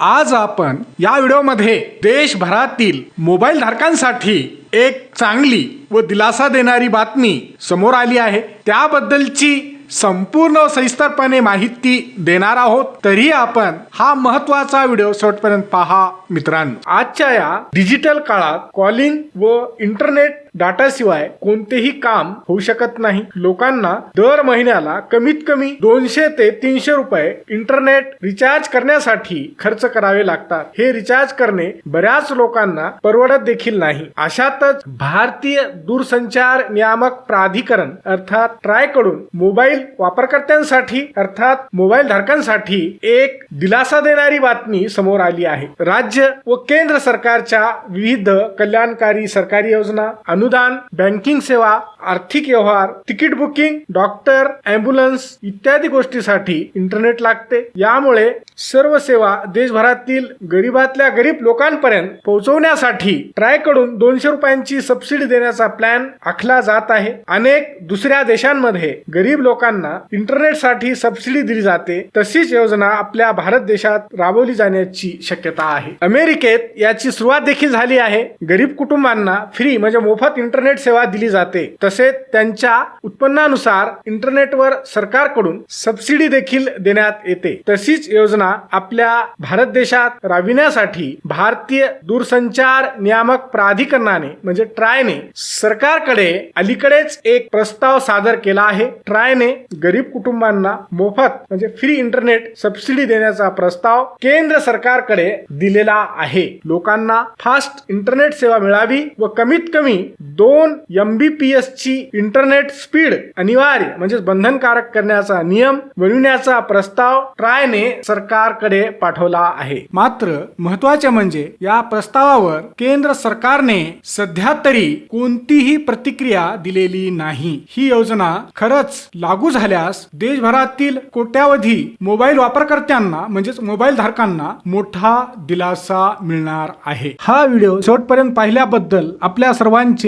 आज आपण या व्हिडिओमध्ये देशभरातील मोबाईल धारकांसाठी एक चांगली व दिलासा देणारी बातमी समोर आली आहे. त्याबद्दलची संपूर्ण सविस्तरपणे माहिती देणार आहोत. तरी आपण हा महत्त्वाचा व्हिडिओ शेवटपर्यंत पहा मित्रांनो. आजच्या या डिजिटल काळात कॉलिंग व इंटरनेट डाटा शिवाय कोणतेही काम होऊ शकत नाही. लोकांना दर महिन्याला कमीत कमी दोनशे ते तीनशे रुपये इंटरनेट रिचार्ज करण्यासाठी खर्च करावे लागतात. हे रिचार्ज करणे बऱ्याच लोकांना परवडत देखील नाही. अशातच भारतीय दूरसंचार नियामक प्राधिकरण अर्थात ट्रायकडून मोबाईल वापरकर्त्यांसाठी अर्थात मोबाईल धारकांसाठी एक दिलासा देणारी बातमी समोर आली आहे. राज्य व केंद्र सरकारच्या विविध कल्याणकारी सरकारी योजना अनुदान बँकिंग सेवा आर्थिक व्यवहार तिकीट बुकिंग डॉक्टर अँब्युलन्स इत्यादी गोष्टीसाठी इंटरनेट लागते. यामुळे सर्व सेवा देशभरातील गरीबातल्या गरीब लोकांपर्यंत पोहोचवण्यासाठी ट्रायकडून दोनशे रुपयांची सबसिडी देण्याचा प्लॅन आखला जात आहे. अनेक दुसऱ्या देशांमध्ये गरीब लोकांना इंटरनेटसाठी सबसिडी दिली जाते. तशीच योजना आपल्या भारत देशात राबवली जाण्याची शक्यता आहे. अमेरिकेत याची सुरुवात देखील झाली आहे. गरीब कुटुंबांना फ्री म्हणजे मोफत इंटरनेट सेवा दिली जाते. तसेच त्यांच्या उत्पन्नानुसार इंटरनेटवर सरकारकडून सबसिडी देखील देण्यात येते. तशीच योजना आपल्या भारत देशात राबविण्यासाठी भारतीय दूरसंचार नियामक प्राधिकरणाने म्हणजे ट्रायने सरकारकडे अलीकडेच एक प्रस्ताव सादर केला आहे. ट्रायने गरीब कुटुंबांना मोफत म्हणजे फ्री इंटरनेट सबसिडी देण्याचा प्रस्ताव केंद्र सरकारकडे दिलेला आहे. लोकांना फास्ट इंटरनेट सेवा मिळावी व कमीत कमी दोन एम बी पी एस ची इंटरनेट स्पीड अनिवार्य म्हणजे बंधनकारक करण्याचा नियम बनविण्याचा प्रस्ताव ट्रायने सरकारकडे पाठवला आहे. मात्र महत्त्वाचे म्हणजे या प्रस्तावावर केंद्र सरकारने सध्या तरी कोणतीही प्रतिक्रिया दिलेली नाही. ही योजना खरंच लागू झाल्यास देशभरातील कोट्यावधी मोबाईल वापरकर्त्यांना म्हणजेच मोबाईल धारकांना मोठा दिलासा मिळणार आहे. हा व्हिडिओ शेवटपर्यंत पाहिल्याबद्दल आपल्या सर्वांचे